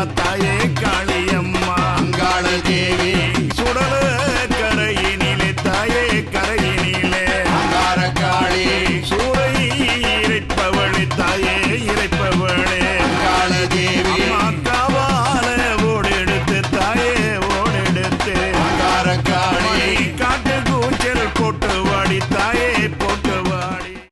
காளியம்மா தாயே காளியம்மா. அங்காள தேவி சுடல கரையினிலே தாயே கரையினிலே. அங்கார காளி சூரை இறைப்பவளே தாயே இறைப்பவளே. அங்காள தேவி காவால ஓடெடுத்து தாயே ஓடெடுத்து. அங்கார